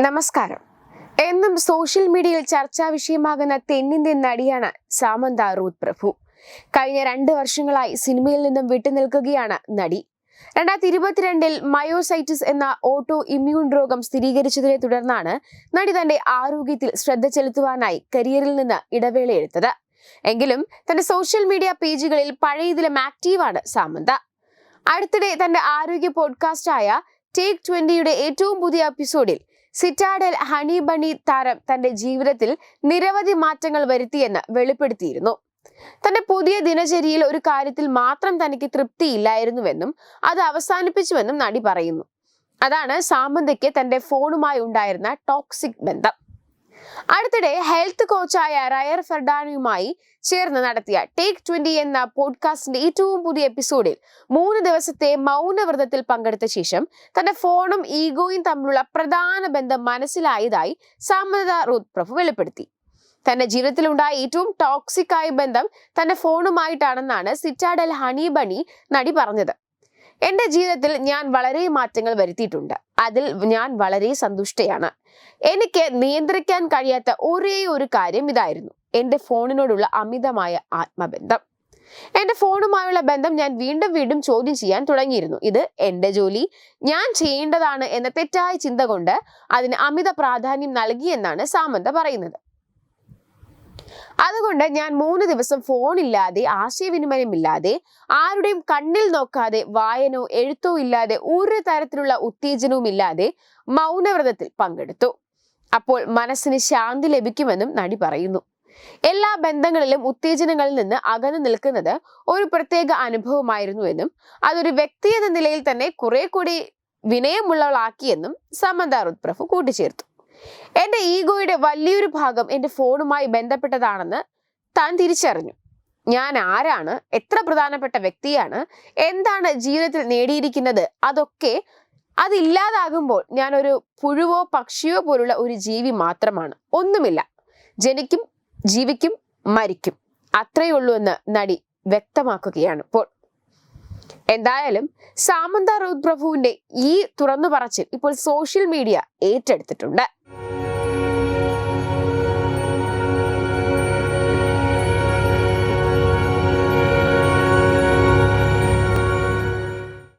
നമസ്കാരം. എന്നും സോഷ്യൽ മീഡിയയിൽ ചർച്ചാ വിഷയമാകുന്ന തെന്നിന്ത്യൻ നടിയാണ് സാമന്ത റൂത്ത് പ്രഭു. കഴിഞ്ഞ രണ്ട് വർഷങ്ങളായി സിനിമയിൽ നിന്നും വിട്ടുനിൽക്കുകയാണ് നടി. രണ്ടായിരത്തി ഇരുപത്തിരണ്ടിൽ മയോസൈറ്റിസ് എന്ന ഓട്ടോ ഇമ്മ്യൂൺ രോഗം സ്ഥിരീകരിച്ചതിനെ തുടർന്നാണ് നടി തന്റെ ആരോഗ്യത്തിൽ ശ്രദ്ധ ചെലുത്തുവാനായി കരിയറിൽ നിന്ന് ഇടവേളയെടുത്തത് എങ്കിലും തന്റെ സോഷ്യൽ മീഡിയ പേജുകളിൽ പഴയതിലും ആക്റ്റീവാണ് സാമന്ത. അടുത്തിടെ തന്റെ ആരോഗ്യ പോഡ്കാസ്റ്റായ ടേക്ക് ട്വന്റിയുടെ ഏറ്റവും പുതിയ എപ്പിസോഡിൽ സിറ്റാഡൽ ഹണി ബണി താരം തന്റെ ജീവിതത്തിൽ നിരവധി മാറ്റങ്ങൾ വരുത്തിയെന്ന് വെളിപ്പെടുത്തിയിരുന്നു. തന്റെ പുതിയ ദിനചര്യയിൽ ഒരു കാര്യത്തിൽ മാത്രം തനിക്ക് തൃപ്തിയില്ലായിരുന്നുവെന്നും അത് അവസാനിപ്പിച്ചുവെന്നും നടി പറയുന്നു. അതാണ് സാമന്തയ്ക്ക് തന്റെ ഫോണുമായി ഉണ്ടായിരുന്ന ടോക്സിക് ബന്ധം. അടുത്തിടെ ഹെൽത്ത് കോച്ചായ റയർ ഫെർഡാനുമായി ചേർന്ന് നടത്തിയ ടേക്ക് ട്വന്റി എന്ന പോഡ്കാസ്റ്റിന്റെ ഏറ്റവും പുതിയ എപ്പിസോഡിൽ മൂന്ന് ദിവസത്തെ മൗനവ്രതത്തിൽ പങ്കെടുത്ത ശേഷം തന്റെ ഫോണും ഈഗോയും തമ്മിലുള്ള പ്രധാന ബന്ധം മനസ്സിലായതായി സമ്മത റൂത്ത് പ്രഭു വെളിപ്പെടുത്തി. തന്റെ ജീവിതത്തിലുണ്ടായ ഏറ്റവും ടോക്സിക് ആയ ബന്ധം തന്റെ ഫോണുമായിട്ടാണെന്നാണ് സിറ്റാഡൽ ഹണി ബണി നടി പറഞ്ഞത്. എന്റെ ജീവിതത്തിൽ ഞാൻ വളരെ മാറ്റങ്ങൾ വരുത്തിയിട്ടുണ്ട്. അതിൽ ഞാൻ വളരെ സന്തുഷ്ടയാണ്. എനിക്ക് നിയന്ത്രിക്കാൻ കഴിയാത്ത ഒരേ ഒരു കാര്യം ഇതായിരുന്നു. എന്റെ ഫോണിനോടുള്ള അമിതമായ ആത്മബന്ധം. എന്റെ ഫോണുമായുള്ള ബന്ധം ഞാൻ വീണ്ടും വീണ്ടും ചോദ്യം ചെയ്യാൻ തുടങ്ങിയിരുന്നു. ഇത് എന്റെ ജോലി ഞാൻ ചെയ്യേണ്ടതാണ് എന്ന തെറ്റായ ചിന്ത കൊണ്ട് അതിന് അമിത പ്രാധാന്യം നൽകിയെന്നാണ് സാമന്ത പറയുന്നത്. അതുകൊണ്ട് ഞാൻ മൂന്ന് ദിവസം ഫോണില്ലാതെ ആശയവിനിമയമില്ലാതെ ആരുടെയും കണ്ണിൽ നോക്കാതെ വായനോ എഴുത്തോ ഇല്ലാതെ ഒരു തരത്തിലുള്ള ഉത്തേജനവും ഇല്ലാതെ മൗനവ്രതത്തിൽ പങ്കെടുത്തു. അപ്പോൾ മനസ്സിന് ശാന്തി ലഭിക്കുമെന്നും നടി പറയുന്നു. എല്ലാ ബന്ധങ്ങളിലും ഉത്തേജനങ്ങളിൽ നിന്ന് അകന്നു നിൽക്കുന്നത് ഒരു പ്രത്യേക അനുഭവമായിരുന്നു എന്നും അതൊരു വ്യക്തി എന്ന നിലയിൽ തന്നെ കുറെ കൂടി വിനയമുള്ളവളാക്കിയെന്നും സമന്ത റുദ്പ്രഭു കൂട്ടിച്ചേർത്തു. എന്റെ ഈഗോയുടെ വലിയൊരു ഭാഗം എന്റെ ഫോണുമായി ബന്ധപ്പെട്ടതാണെന്ന് താൻ തിരിച്ചറിഞ്ഞു. ഞാൻ ആരാണ്? എത്ര പ്രധാനപ്പെട്ട വ്യക്തിയാണ്? എന്താണ് ജീവിതത്തിൽ നേടിയിരിക്കുന്നത്? അതൊക്കെ അതില്ലാതാകുമ്പോൾ ഞാൻ ഒരു പുഴുവോ പക്ഷിയോ പോലുള്ള ഒരു ജീവി മാത്രമാണ്. ഒന്നുമില്ല. ജനിക്കും ജീവിക്കും മരിക്കും. അത്രയേ ഉള്ളൂ എന്ന് നടി വ്യക്തമാക്കുകയാണ്. ഇപ്പോൾ എന്തായാലും സാമന്ത റൂത് പ്രഭുവിന്റെ ഈ തുറന്നു പറച്ചിൽ ഇപ്പോൾ സോഷ്യൽ മീഡിയ ഏറ്റെടുത്തിട്ടുണ്ട്. Bye.